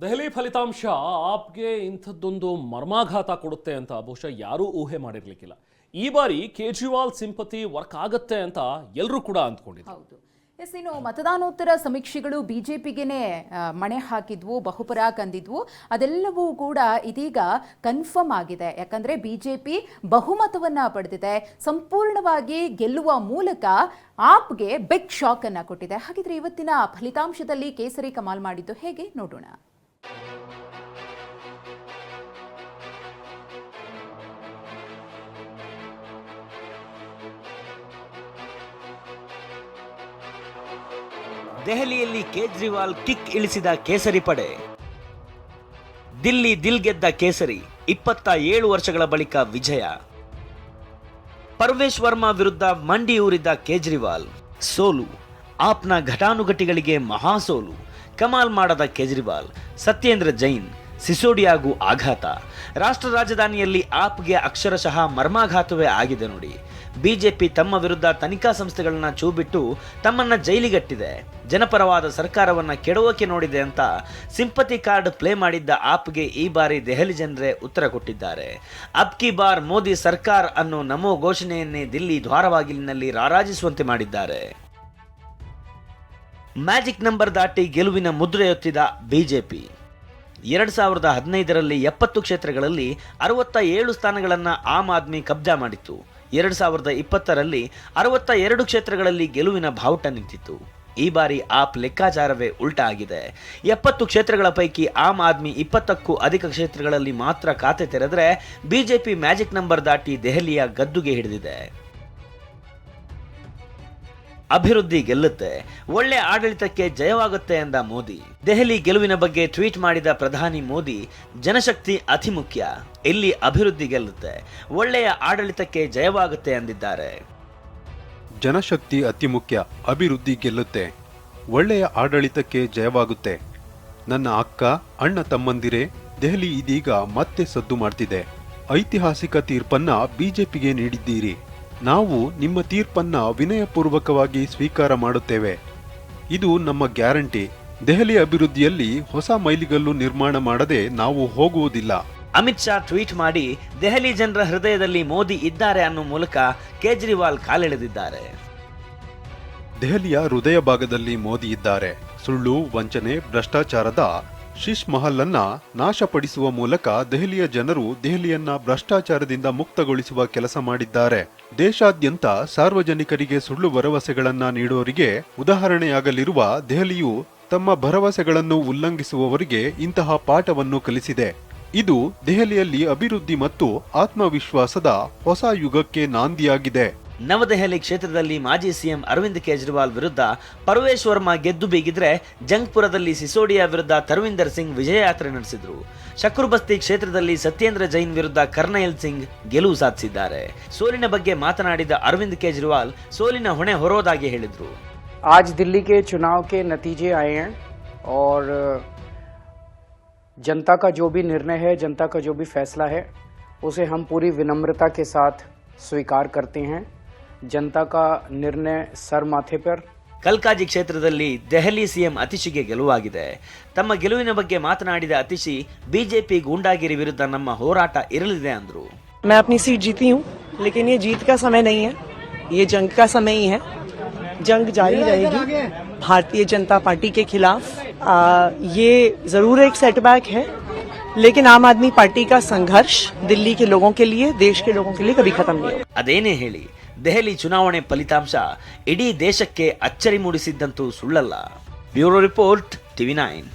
ದೆಹಲಿ ಫಲಿತಾಂಶ ಆಪ್ಗೆ ಇಂಥದ್ದೊಂದು ಮರ್ಮಾಘಾತ ಕೊಡುತ್ತೆ ಅಂತ ಬಹುಶಃ ಯಾರೂ ಊಹೆ ಮಾಡಿರ್ಲಿಕ್ಕಿಲ್ಲ. ಈ ಬಾರಿ ಕೇಜ್ರಿವಾಲ್ ಸಿಂಪತಿ ವರ್ಕ್ ಆಗತ್ತೆ ಅಂತ ಎಲ್ಲರೂ ಕೂಡ ಅಂದ್ಕೊಂಡಿದ್ರು. ಹೌದು. ಎಸ್, ಇನ್ನು ಮತದಾನೋತ್ತರ ಸಮೀಕ್ಷೆಗಳು ಬಿಜೆಪಿಗೆನೆ ಮಣೆ ಹಾಕಿದ್ವು, ಬಹುಪರ ಕಂದಿದ್ವು. ಅದೆಲ್ಲವೂ ಕೂಡ ಇದೀಗ ಕನ್ಫರ್ಮ್ ಆಗಿದೆ. ಯಾಕಂದ್ರೆ ಬಿಜೆಪಿ ಬಹುಮತವನ್ನ ಪಡೆದಿದೆ. ಸಂಪೂರ್ಣವಾಗಿ ಗೆಲ್ಲುವ ಮೂಲಕ ಆಪ್ಗೆ ಬೆಗ್ ಶಾಕ್ ಅನ್ನ ಕೊಟ್ಟಿದೆ. ಹಾಗಿದ್ರೆ ಇವತ್ತಿನ ಫಲಿತಾಂಶದಲ್ಲಿ ಕೇಸರಿ ಕಮಾಲ್ ಮಾಡಿದ್ದು ಹೇಗೆ? ನೋಡೋಣ. ದೆಹಲಿಯಲ್ಲಿ ಕೇಜ್ರಿವಾಲ್ ಕಿಕ್ ಇಳಿಸಿದ ಕೇಸರಿ ಪಡೆ. ದಿಲ್ಲಿ ದಿಲ್ ಗೆದ್ದ ಕೇಸರಿ ಇಪ್ಪತ್ತ ಏಳು ವರ್ಷಗಳ ಬಳಿಕ ವಿಜಯ. ಪರ್ವೇಶ್ ವರ್ಮಾ ವಿರುದ್ಧ ಮಂಡಿ ಊರಿದ್ದ ಕೇಜ್ರಿವಾಲ್ ಸೋಲು. ಆಪ್ನ ಘಟಾನುಘಟಿಗಳಿಗೆ ಮಹಾಸೋಲು. ಕಮಾಲ್ ಮಾಡದ ಕೇಜ್ರಿವಾಲ್, ಸತ್ಯೇಂದ್ರ ಜೈನ್, ಸಿಸೋಡಿಯಾಗೂ ಆಘಾತ. ರಾಷ್ಟ್ರ ರಾಜಧಾನಿಯಲ್ಲಿ ಆಪ್ಗೆ ಅಕ್ಷರಶಃ ಮರ್ಮಾಘಾತವೇ ಆಗಿದೆ ನೋಡಿ. ಬಿಜೆಪಿ ತಮ್ಮ ವಿರುದ್ಧ ತನಿಖಾ ಸಂಸ್ಥೆಗಳನ್ನ ಚೂಬಿಟ್ಟು ತಮ್ಮನ್ನ ಜೈಲಿಗಟ್ಟಿದೆ. ಜನಪರವಾದ ಸರ್ಕಾರವನ್ನ ಕೆಡವೋಕೆ ನೋಡಿದೆ ಅಂತ ಸಿಂಪತಿ ಕಾರ್ಡ್ ಪ್ಲೇ ಮಾಡಿದ್ದ ಆಪ್ಗೆ ಈ ಬಾರಿ ದೆಹಲಿ ಜನರೇ ಉತ್ತರ ಕೊಟ್ಟಿದ್ದಾರೆ. ಅಬ್ ಕಿ ಬಾರ್ ಮೋದಿ ಸರ್ಕಾರ್ ಅನ್ನೋ ನಮೋ ಘೋಷಣೆಯನ್ನೇ ದಿಲ್ಲಿ ದ್ವಾರಬಾಗಿಲಿನಲ್ಲಿ ರಾರಾಜಿಸುವಂತೆ ಮಾಡಿದ್ದಾರೆ. ಮ್ಯಾಜಿಕ್ ನಂಬರ್ ದಾಟಿ ಗೆಲುವಿನ ಮುದ್ರೆಯೊತ್ತಿದ ಬಿಜೆಪಿ. ಎರಡು ಸಾವಿರದ ಹದಿನೈದರಲ್ಲಿ ಎಪ್ಪತ್ತು ಕ್ಷೇತ್ರಗಳಲ್ಲಿ ಅರವತ್ತ ಏಳು ಸ್ಥಾನಗಳನ್ನು ಆಮ್ ಆದ್ಮಿ ಕಬ್ಜಾ ಮಾಡಿತ್ತು. ಎರಡು ಸಾವಿರದ ಇಪ್ಪತ್ತರಲ್ಲಿ ಅರವತ್ತ ಎರಡು ಕ್ಷೇತ್ರಗಳಲ್ಲಿ ಗೆಲುವಿನ ಬಾವುಟ ನಿಂತಿತ್ತು. ಈ ಬಾರಿ ಆಪ್ ಲೆಕ್ಕಾಚಾರವೇ ಉಲ್ಟಾ ಆಗಿದೆ. ಎಪ್ಪತ್ತು ಕ್ಷೇತ್ರಗಳ ಪೈಕಿ ಆಮ್ ಆದ್ಮಿ ಇಪ್ಪತ್ತಕ್ಕೂ ಅಧಿಕ ಕ್ಷೇತ್ರಗಳಲ್ಲಿ ಮಾತ್ರ ಖಾತೆ ತೆರೆದರೆ ಬಿಜೆಪಿ ಮ್ಯಾಜಿಕ್ ನಂಬರ್ ದಾಟಿ ದೆಹಲಿಯ ಗದ್ದುಗೆ ಹಿಡಿದಿದೆ. ಅಭಿವೃದ್ಧಿ ಗೆಲ್ಲುತ್ತೆ, ಒಳ್ಳೆ ಆಡಳಿತಕ್ಕೆ ಜಯವಾಗುತ್ತೆ ಎಂದ ಮೋದಿ. ದೆಹಲಿ ಗೆಲುವಿನ ಬಗ್ಗೆ ಟ್ವೀಟ್ ಮಾಡಿದ ಪ್ರಧಾನಿ ಮೋದಿ, ಜನಶಕ್ತಿ ಅತಿ ಮುಖ್ಯ. ಇಲ್ಲಿ ಅಭಿವೃದ್ಧಿ ಗೆಲ್ಲುತ್ತೆ, ಒಳ್ಳೆಯ ಆಡಳಿತಕ್ಕೆ ಜಯವಾಗುತ್ತೆ ಎಂದಿದ್ದಾರೆ. ಜನಶಕ್ತಿ ಅತಿ ಮುಖ್ಯ, ಅಭಿವೃದ್ಧಿ ಗೆಲ್ಲುತ್ತೆ, ಒಳ್ಳೆಯ ಆಡಳಿತಕ್ಕೆ ಜಯವಾಗುತ್ತೆ. ನನ್ನ ಅಕ್ಕ, ಅಣ್ಣ ತಮ್ಮಂದಿರೇ, ದೆಹಲಿ ಇದೀಗ ಮತ್ತೆ ಸದ್ದು ಮಾಡ್ತಿದೆ. ಐತಿಹಾಸಿಕ ತೀರ್ಪನ್ನ ಬಿಜೆಪಿಗೆ ನೀಡಿದ್ದೀರಿ. ನಾವು ನಿಮ್ಮ ತೀರ್ಪನ್ನ ವಿನಯಪೂರ್ವಕವಾಗಿ ಸ್ವೀಕಾರ ಮಾಡುತ್ತೇವೆ. ಇದು ನಮ್ಮ ಗ್ಯಾರಂಟಿ. ದೆಹಲಿ ಅಭಿವೃದ್ಧಿಯಲ್ಲಿ ಹೊಸ ಮೈಲಿಗಲ್ಲು ನಿರ್ಮಾಣ ಮಾಡದೆ ನಾವು ಹೋಗುವುದಿಲ್ಲ. ಅಮಿತ್ ಶಾ ಟ್ವೀಟ್ ಮಾಡಿ ದೆಹಲಿ ಜನರ ಹೃದಯದಲ್ಲಿ ಮೋದಿ ಇದ್ದಾರೆ ಅನ್ನೋ ಮೂಲಕ ಕೇಜ್ರಿವಾಲ್ ಕಾಲೆಳೆದಿದ್ದಾರೆ. ದೆಹಲಿಯ ಹೃದಯ ಭಾಗದಲ್ಲಿ ಮೋದಿ ಇದ್ದಾರೆ. ಸುಳ್ಳು ವಂಚನೆ ಭ್ರಷ್ಟಾಚಾರದ ಶಿಶ್ ಮಹಲ್ ಅನ್ನ ನಾಶಪಡಿಸುವ ಮೂಲಕ ದೆಹಲಿಯ ಜನರು ದೆಹಲಿಯನ್ನ ಭ್ರಷ್ಟಾಚಾರದಿಂದ ಮುಕ್ತಗೊಳಿಸುವ ಕೆಲಸ ಮಾಡಿದ್ದಾರೆ. ದೇಶಾದ್ಯಂತ ಸಾರ್ವಜನಿಕರಿಗೆ ಸುಳ್ಳು ಭರವಸೆಗಳನ್ನ ನೀಡುವವರಿಗೆ ಉದಾಹರಣೆಯಾಗಲಿರುವ ದೆಹಲಿಯು ತಮ್ಮ ಭರವಸೆಗಳನ್ನು ಉಲ್ಲಂಘಿಸುವವರಿಗೆ ಇಂತಹ ಪಾಠವನ್ನು ಕಲಿಸಿದೆ. ಇದು ದೆಹಲಿಯಲ್ಲಿ ಅಭಿವೃದ್ಧಿ ಮತ್ತು ಆತ್ಮವಿಶ್ವಾಸದ ಹೊಸ ಯುಗಕ್ಕೆ ನಾಂದಿಯಾಗಿದೆ. ನವದೆಹಲಿ ಕ್ಷೇತ್ರದಲ್ಲಿ ಮಾಜಿ ಸಿಎಂ ಅರವಿಂದ್ ಕೇಜ್ರಿವಾಲ್ ವಿರುದ್ಧ ಪರ್ವೇಶ್ ವರ್ಮಾ ಗೆದ್ದು ಬೀಗಿದ್ರೆ ಜಂಗ್ಪುರದಲ್ಲಿ ಸಿಸೋಡಿಯಾ ವಿರುದ್ಧ ತರವಿಂದರ್ ಸಿಂಗ್ ವಿಜಯಯಾತ್ರೆ ನಡೆಸಿದ್ರು ಶಕ್ರುಬಸ್ತಿ ಕ್ಷೇತ್ರದಲ್ಲಿ ಸತ್ಯೇಂದ್ರ ಜೈನ್ ವಿರುದ್ಧ ಕರ್ನೈಲ್ ಸಿಂಗ್ ಗೆಲುವು ಸಾಧಿಸಿದ್ದಾರೆ ಸೋಲಿನ ಬಗ್ಗೆ ಮಾತನಾಡಿದ ಅರವಿಂದ್ ಕೇಜ್ರಿವಾಲ್ ಸೋಲಿನ ಹೊಣೆ ಹೊರೋದಾಗಿ ಹೇಳಿದ್ರು आज दिल्ली के चुनाव के नतीजे आए हैं और जनता का जो भी निर्णय है जनता का जो भी फैसला है उसे हम पूरी विनम्रता के साथ स्वीकार करते हैं जनता का निर्णय सर माथे पर ಕಲ್ಕಾಜಿ ಕ್ಷೇತ್ರದಲ್ಲಿ ದೆಹಲಿ ಸಿಎಂ ಅತಿಶಿಗೆ ಗೆಲುವಾಗಿದೆ ತಮ್ಮ ಗೆಲುವಿನ ಬಗ್ಗೆ ಮಾತನಾಡಿದ ಅತಿಶಿ ಬಿಜೆಪಿ ಗೂಂಡಾಗಿರಿ ವಿರುದ್ಧ ನಮ್ಮ ಹೋರಾಟ ಇರಲಿದೆ ಅಂದ್ರು मैं अपनी सीट जीती हूँ लेकिन ये जीत का समय नहीं है ये जंग का समय ही है जंग जारी रहेगी भारतीय जनता पार्टी के खिलाफ आ, ये जरूर एक सेटबैक है लेकिन आम आदमी पार्टी का संघर्ष दिल्ली के लोगों के लिए देश के लोगों के लिए कभी खत्म नहीं होगा ಅದೇನೇ ಹೇಳಿ ದೆಹಲಿ ಚುನಾವಣೆ ಫಲಿತಾಂಶ ಇಡೀ ದೇಶಕ್ಕೆ ಅಚ್ಚರಿ ಮೂಡಿಸಿದ್ದಂತೂ ಸುಳ್ಳಲ್ಲ. Bureau report TV nine.